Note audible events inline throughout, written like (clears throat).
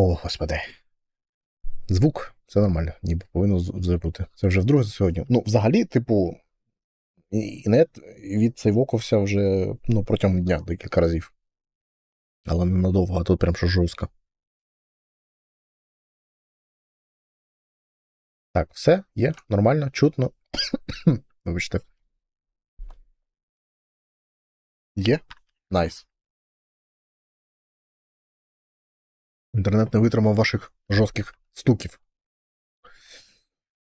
О, господи. Звук, це нормально, ніби повинно з- Це вже вдруге за сьогодні. Ну, взагалі, типу, інет відсейвокався вже ну, протягом дня декілька разів. Але ненадовго, а тут прям що жорстко. Так, все, є, нормально, чутно. (coughs) Вибачте. Є? Найс. Інтернет не витримав ваших жорстких стуків.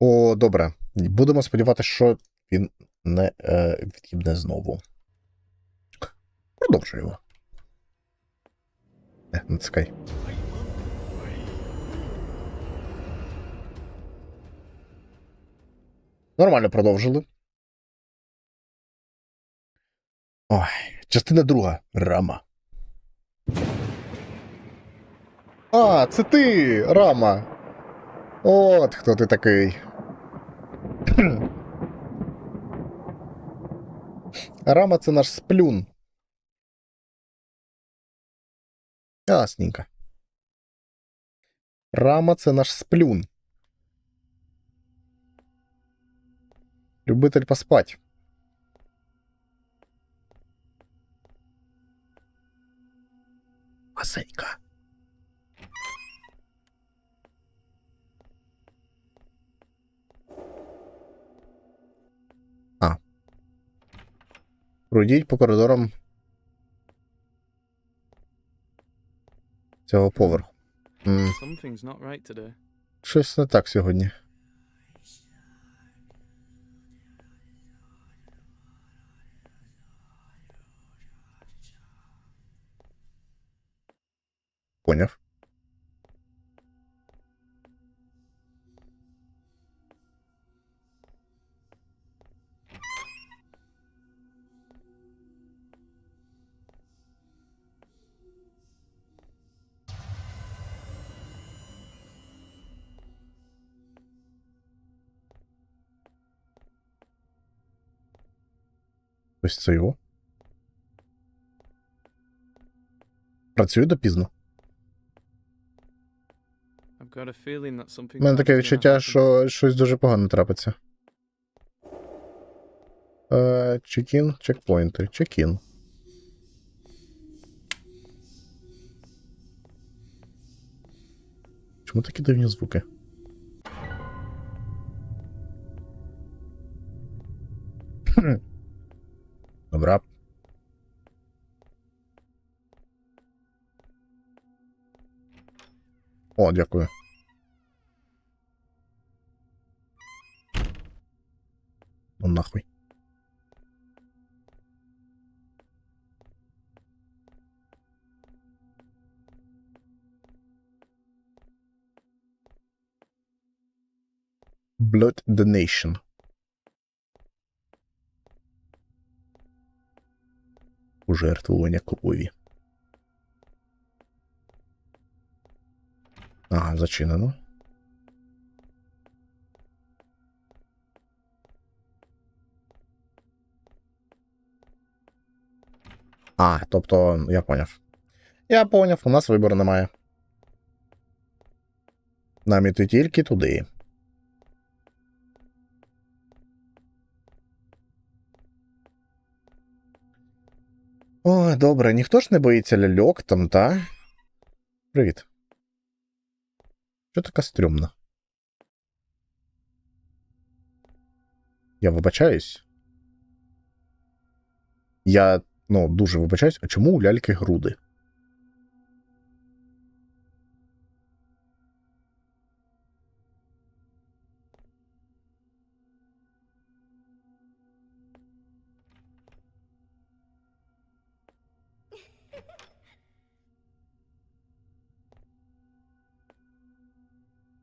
О, добре. Будемо сподіватися, що він не е, від'їбне знову. Продовжуємо. Не, натискай. Нормально продовжили. Ой, частина друга. Рама. А, це ти, Рама. От хто ти такий. (clears throat) Рама це наш сплюн. Ясненько. Рама це наш сплюн. Любитель поспать. Масенька. Пройдіть по коридорам цього поверху. М. Щось не так сьогодні. Поняв. Ось це його. Працює допізно. У мене таке відчуття, що щось дуже погано трапиться. Чекін, чекпоінти, чекін. Чому такі дивні звуки? Добра. О, дякую. Ну нахуй. Blood Donation. Пожертвування крові. Ага, зачинено. А, тобто, я поняв. Я поняв, у нас вибору немає. Нам іти тільки туди. Ой, добре, ніхто ж не боїться ляльок там, та? Привіт. Що така стрьомна? Я вибачаюсь. Я, ну, дуже вибачаюсь, а чому у ляльки груди?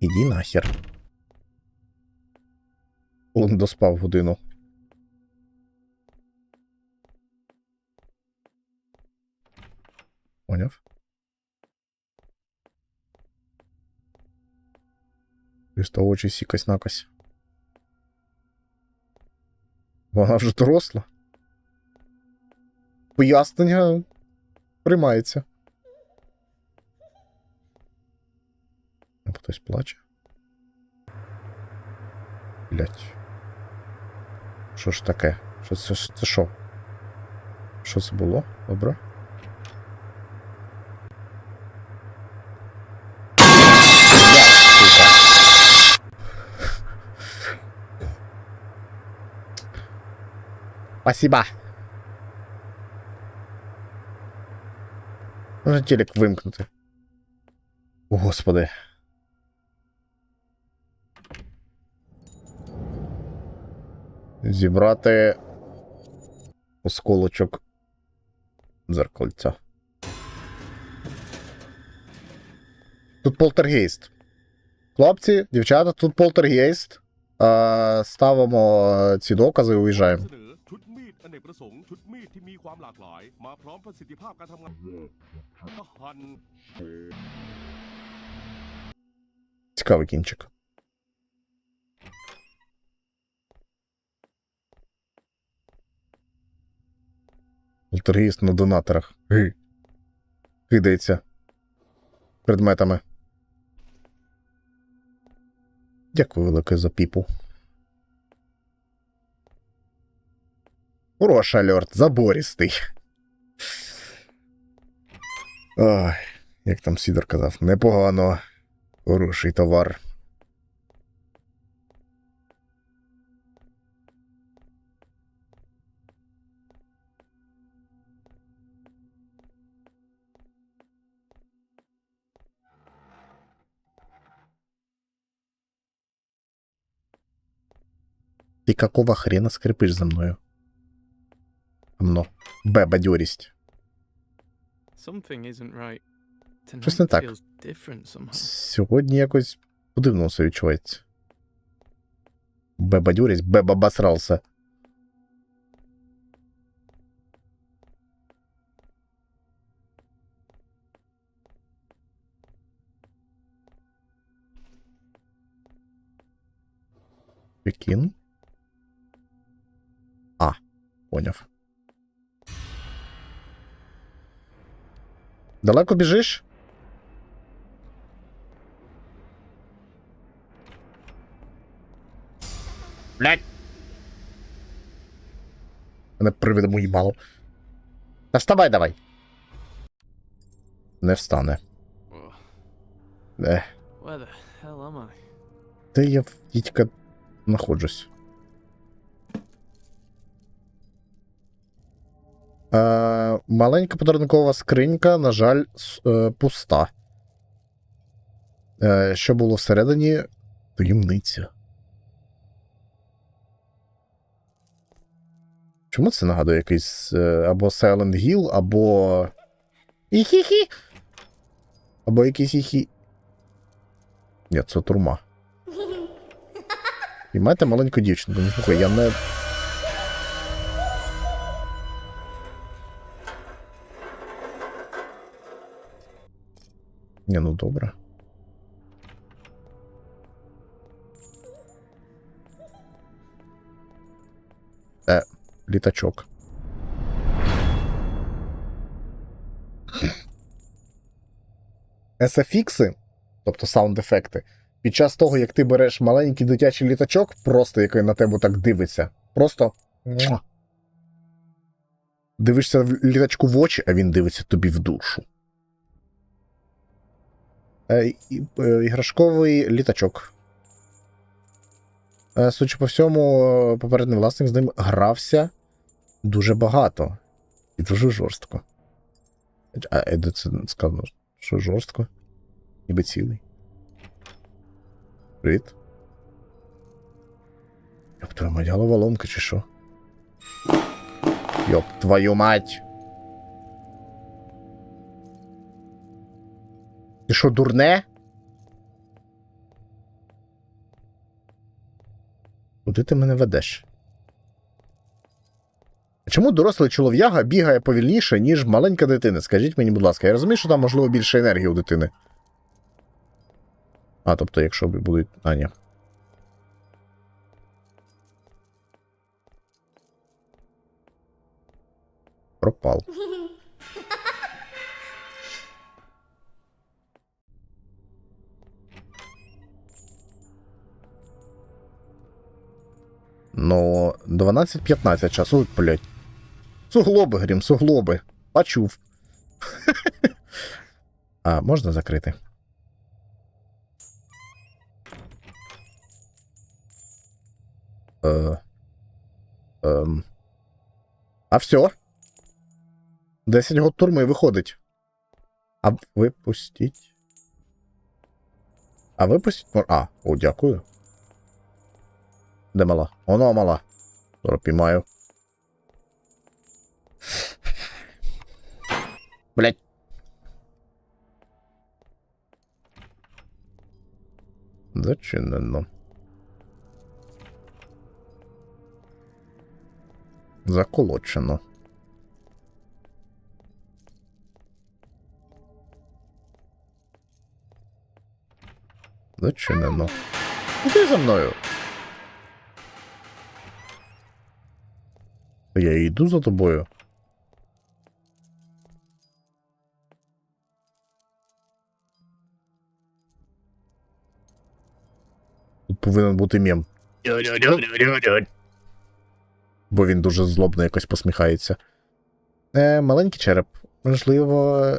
Іди нахер. Он доспав годину. Поняв? Чисто очі сікась накась. Вона вже доросла. Пояснення приймається. Хтось плаче. Блять. Що ж таке? Що це, це що? Що це було? Добре? Спасибо. Можна телек вимкнути. О, Господи. Зібрати осколочок дзеркальця. Тут полтергейст. Хлопці, дівчата, тут полтергейст. Е, ставимо е, ці докази і уїжджаємо. เสนอชุดมีดอเนกประสงค์ชุดมีดที่มีความหลากหลาย มาพร้อมประสิทธิภาพการทำงานหั่น Цікавий кінчик. Полтергейст на донаторах. Ги. Кидається. Предметами. Дякую велике за піпу. Хороший альорт, забористий. Ой, як там Сідор казав, непогано. Хороший товар. Ти какого хрена скрипиш за мною? Мно. Б, бадьорість. Something isn't right. Щось не Tonight так. feels different somehow. Сьогодні якось по-дивному все відчувається. Б, бадьорість, Б, бабасрался. Пекін. Поняв. Далеко біжиш? Блять. Мене приведемо їбало. Та вставай давай. Не встане. Е, I? де я в дідька знаходжусь? Маленька подарункова скринька, на жаль, с- е, пуста. Е, що було всередині? Таємниця. Чому це нагадує якийсь е, або Silent Hill, або. Іхі-хі. Або якийсь іхі. Ні, це турма. (laughs) Піймайте маленьку дівчинку. Слухай, я не. Ні, ну добре. Е, літачок. SFX, тобто саунд-ефекти, під час того, як ти береш маленький дитячий літачок, просто який на тебе так дивиться, просто. Дивишся літачку в очі, а він дивиться тобі в душу. Е, е, іграшковий літачок. Е, Судячи по всьому, попередній власник з ним грався дуже багато. І дуже жорстко. А де це сказано? Що жорстко? Ніби цілий. Привіт. Йоп, твою мать, головоломка чи що? Йоп, твою мать. Ти що, дурне? Куди ти мене ведеш? Чому дорослий чолов'яга бігає повільніше, ніж маленька дитина? Скажіть мені, будь ласка, я розумію, що там можливо більше енергії у дитини. А, тобто, якщо будуть. А, ні. Пропал. (laughs) 12.15 часу, блядь. Суглоби, Грім, суглоби. Почув. (laughs) а, можна закрити? Е, ем. А все. 10 год турми виходить. А випустіть. А випустіть. А, о, дякую. Де мала? Воно мала. Зараз піймаю. Блять. Зачинено. Заколочено. Зачинено. Іди за мною. Я йду за тобою. Тут повинен бути мем. Бо він дуже злобно якось посміхається. Е, маленький череп. Можливо.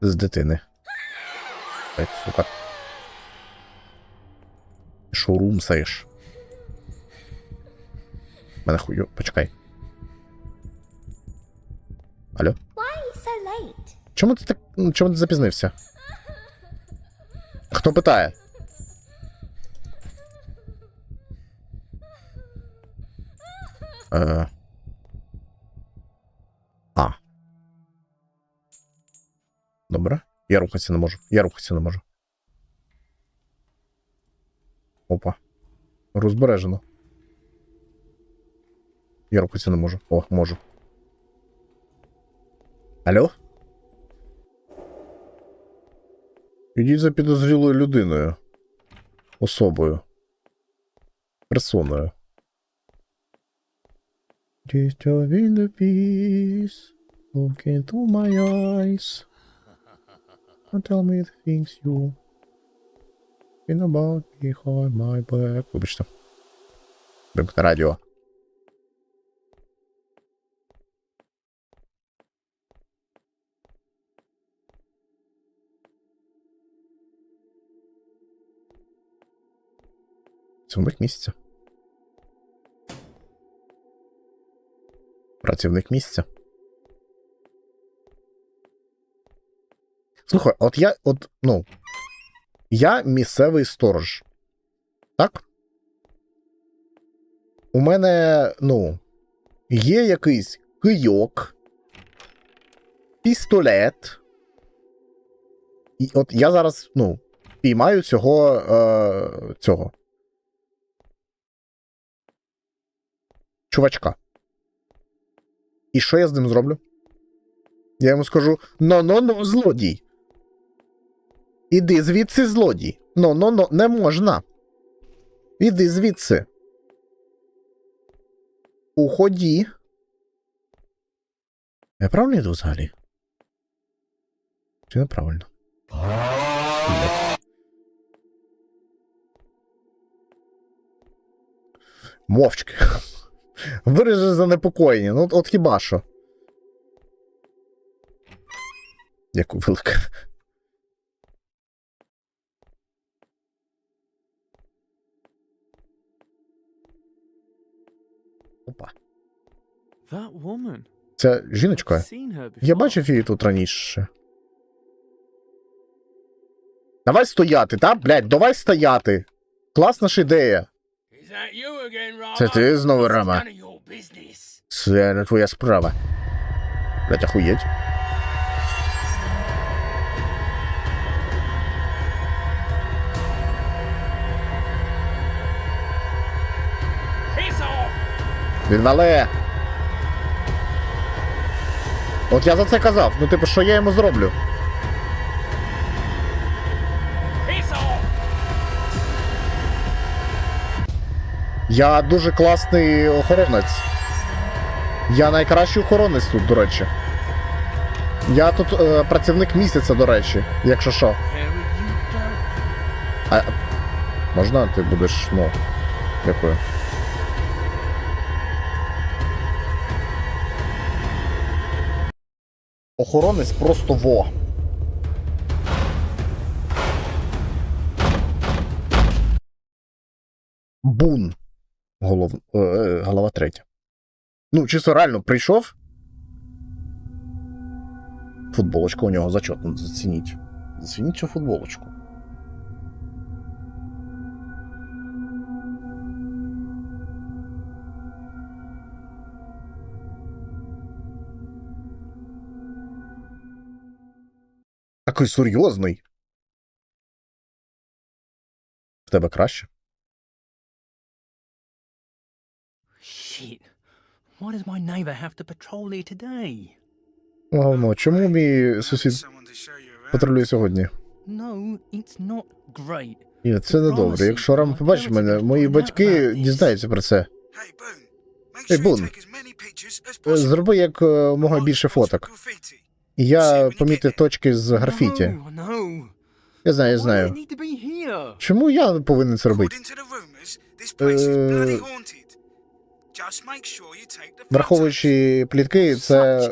З дитини. Ай, сука. Шоурум саєш. Мене хую. Почекай. Алло? Чому ти так. ну, Чому ти запізнився? Хто питає? Е... А. Добре. Я рухатися не можу. Я рухатися не можу. Опа. Розбережено. Я рухатися не можу. О, можу. Алло? Ідіть за підозрілою людиною. Особою. Персоною. Just in the peace, look into my eyes. And tell me the things you think about behind my back. Вибачте. Вимкне радіо. Працівник місяця. Працівник місяця. Слухай, от я, от, ну. Я місцевий сторож. Так? У мене, ну, є якийсь кийок, пістолет. І от я зараз, ну, піймаю цього. Е, цього. Чувачка. І що я з ним зроблю? Я йому скажу: но-но-но, злодій. Іди звідси, злодій. Но-но-но, не можна. Іди звідси. Уході. Я правильно йду взагалі? Чи неправильно? Мовчки. Виражи занепокоєння. Ну, от хіба що. Яку велика. Опа. Це жіночка. Я бачив її тут раніше. Давай стояти, та? Блядь, давай стояти. Класна ж ідея. Це ти знову, Рама? Це не твоя справа. Блядь, охуєть. Відвали. От я за це казав. Ну, типу, що я йому зроблю? Я дуже класний охоронець. Я найкращий охоронець тут, до речі. Я тут е, працівник місяця, до речі, якщо що. А Можна ти будеш, ну. Дякую. Охоронець просто во. Бун. Голов... е, голова третя. Ну, чисто реально прийшов. Футболочка у нього зачетно, зацініть. Зацініть цю футболочку. Такий серйозний. В тебе краще? Shit. Why does my neighbour have to patrol here today? Говно, чому мій сусід патрулює сьогодні? No, it's not great. Ні, це не добре. Якщо Рам побачить мене, мої батьки дізнаються про це. Hey, Boone. Make Hey, sure you Boone. take as many pictures as Е, possible. Зроби як е, Mark більше фоток. Я помітив точки з графіті. No, no. Я знаю, я знаю. Чому я повинен це робити? Е, Враховуючи плітки, це,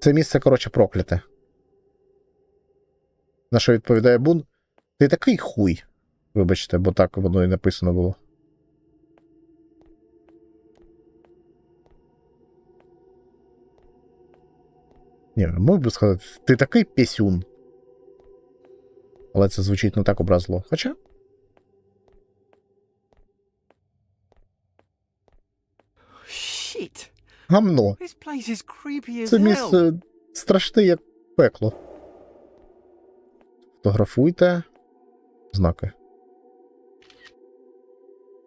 це місце, коротше, прокляте. На що відповідає Бун? Ти такий хуй. Вибачте, бо так воно і написано було. Ні, мог би сказати, ти такий пісюн. Але це звучить не так образливо. Хоча. Гамно. Це місце страшне, як пекло. Фотографуйте. Знаки.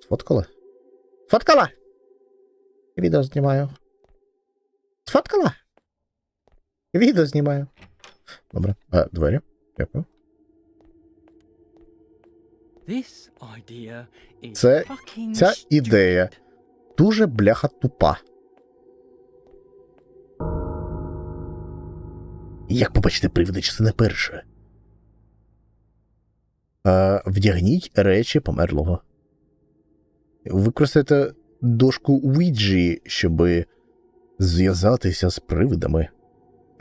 Сфоткали? Сфоткала! Відео знімаю. Сфоткала? Відео знімаю. Добре. А, двері. Дякую. Це- ця ідея. Дуже бляха тупа. Як побачите приводи частини перша. Е, вдягніть речі померлого. Використайте дошку Уіджі, щоб зв'язатися з привидами.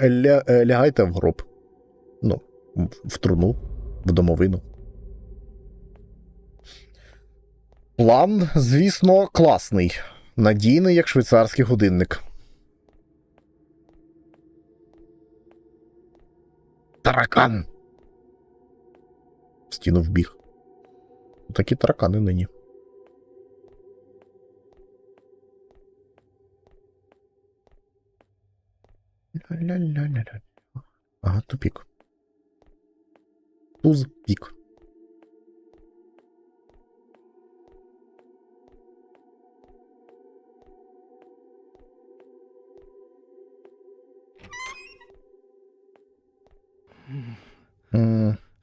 Ля, е, лягайте в гроб. Ну, в труну, в домовину. План, звісно, класний. Надійний, як швейцарський годинник. Таракан. В стіну вбіг. Такі таракани нині. Ля-ля-ля-ля-ля. Ага, тупік. Туз пік.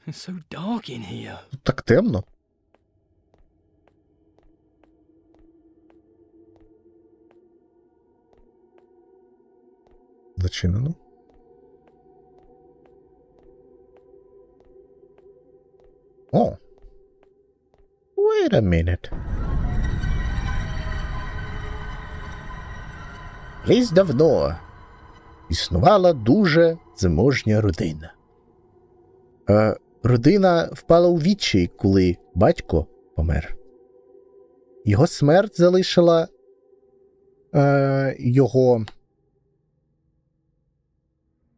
It's so dark in here. Тут так темно. Зачинено. О. Wait a minute. Колись давно існувала дуже заможня родина. Е, родина впала у відчай, коли батько помер. Його смерть залишила е, його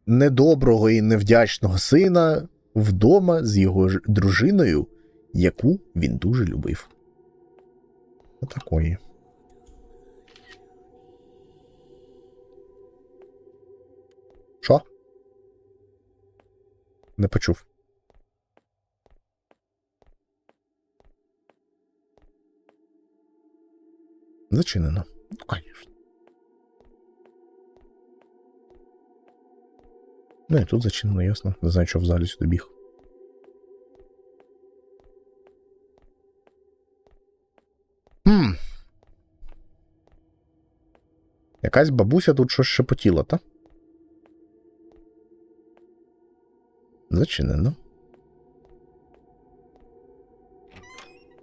недоброго і невдячного сина вдома з його дружиною, яку він дуже любив. Отакої. Що? Не почув. Зачинено. Ну, конечно. Ну і тут зачинено, ясно. Не знаю, що в залі сюди біг. Хм. Якась бабуся тут щось шепотіла, та? Зачинено.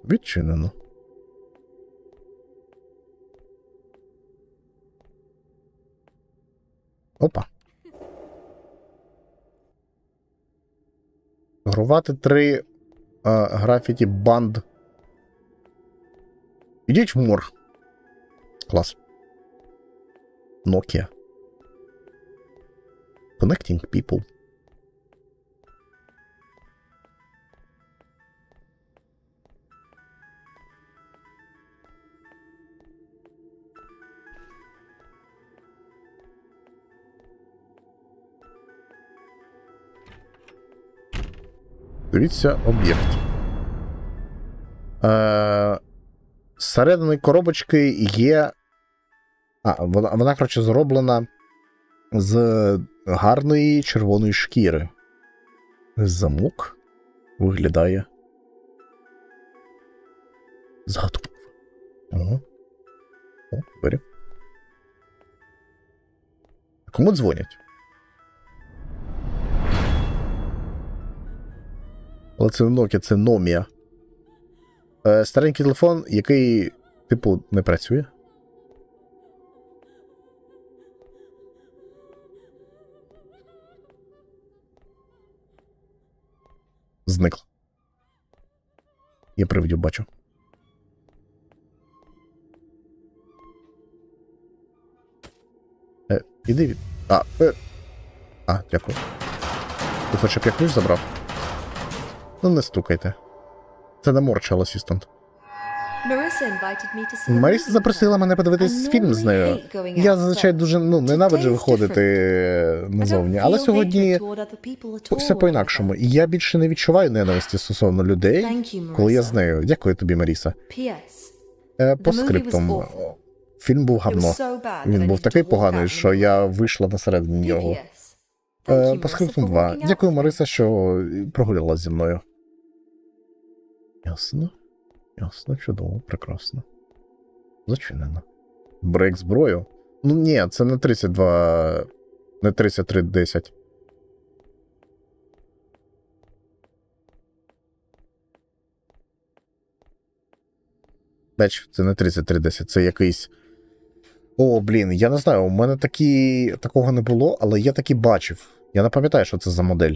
Відчинено. Опа. Грувати три е, графіті банд. Ідіть в морг. Клас. Nokia. Connecting people. Дивіться об'єкт. Е, зсередини коробочки є. А, вона, вона, коротше, зроблена з гарної червоної шкіри. Замок виглядає. Загадково. Ага. О. Кому дзвонять? Але це не Nokia, це Nomia. Е, старенький телефон, який, типу, не працює. Зникла. Я привидів бачу. Е, іди від. А, е. А, дякую. Ти хочеш, щоб я ключ забрав? Ну, не стукайте. Це не Морчал асістент. Маріса запросила мене подивитись фільм з нею. Я зазвичай дуже ну, ненавиджу виходити назовні, але сьогодні все по-інакшому. І я більше не відчуваю ненависті стосовно людей, коли я з нею. Дякую тобі, Маріса. Е, По скриптам. Фільм був гавно. Він був такий поганий, що я вийшла на середині нього. Е, По скриптам 2. Дякую, Мариса, що прогулялась зі мною. Ясно. Ясно, чудово, прекрасно. Зачинено. Брейк зброю? Ну ні, це не 32. Не 3310. Бач, це не 3310, це якийсь. О, блін, я не знаю, у мене такі... такого не було, але я таки бачив. Я не пам'ятаю, що це за модель.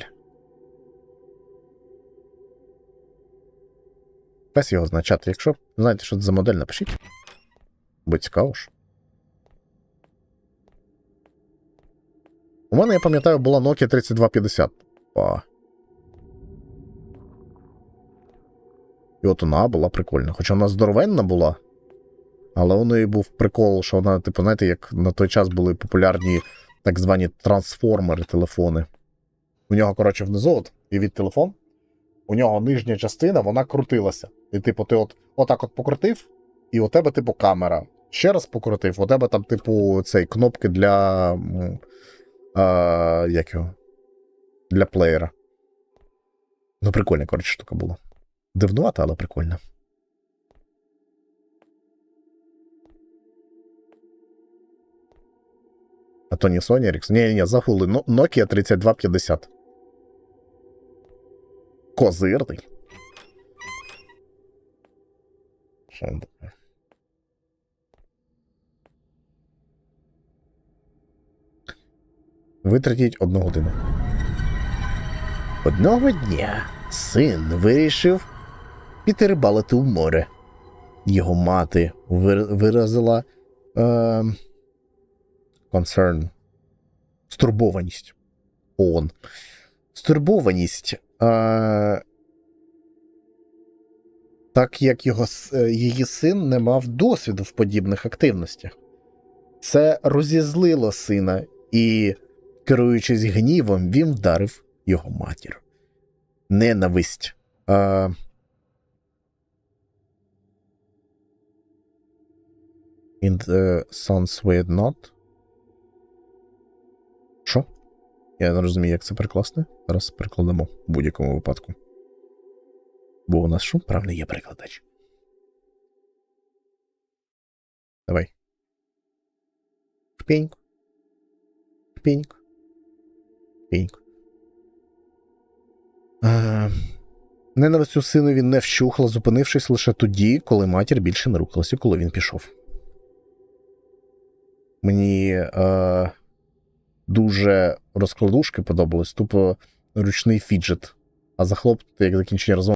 Пес його значати. Якщо знаєте, що це за модель, напишіть. Бо цікаво ж. У мене, я пам'ятаю, була Nokia 3250. Па. І от вона була прикольна. Хоча вона здоровенна була. Але у неї був прикол, що вона, типу, знаєте, як на той час були популярні так звані трансформери телефони. У нього, коротше, внизу, от, і від телефон, у нього нижня частина, вона крутилася. І, типу, ти от отак от покрутив, і у тебе, типу, камера. Ще раз покрутив, у тебе там, типу, цей кнопки для. А, як його? Для плеєра. Ну, прикольна, коротше, штука була. Дивнувата, але прикольна. А то не Sony Ericsson. Ні, ні, загули. Nokia 3250. Таке? Витратіть одну годину. Одного дня син вирішив піти рибалити у море. Його мати виразила е, concern. Стурбованість. ООН. Стурбованість. Е, так як його, е, її син не мав досвіду в подібних активностях. Це розізлило сина, і, керуючись гнівом, він вдарив його матір. Ненависть. Е, in the son's way not. Що? Я не розумію, як це перекласти. Зараз перекладемо в будь-якому випадку. Бо у нас що? Правда, є перекладач. Давай. Шпеньку. Шпеньку. Шпеньку. Е, Ненависть у синові не вщухла, зупинившись лише тоді, коли матір більше не рухалася, коли він пішов. Мені е, дуже розкладушки подобались, тупо ручний фіджет. А захлоп, як закінчення розмови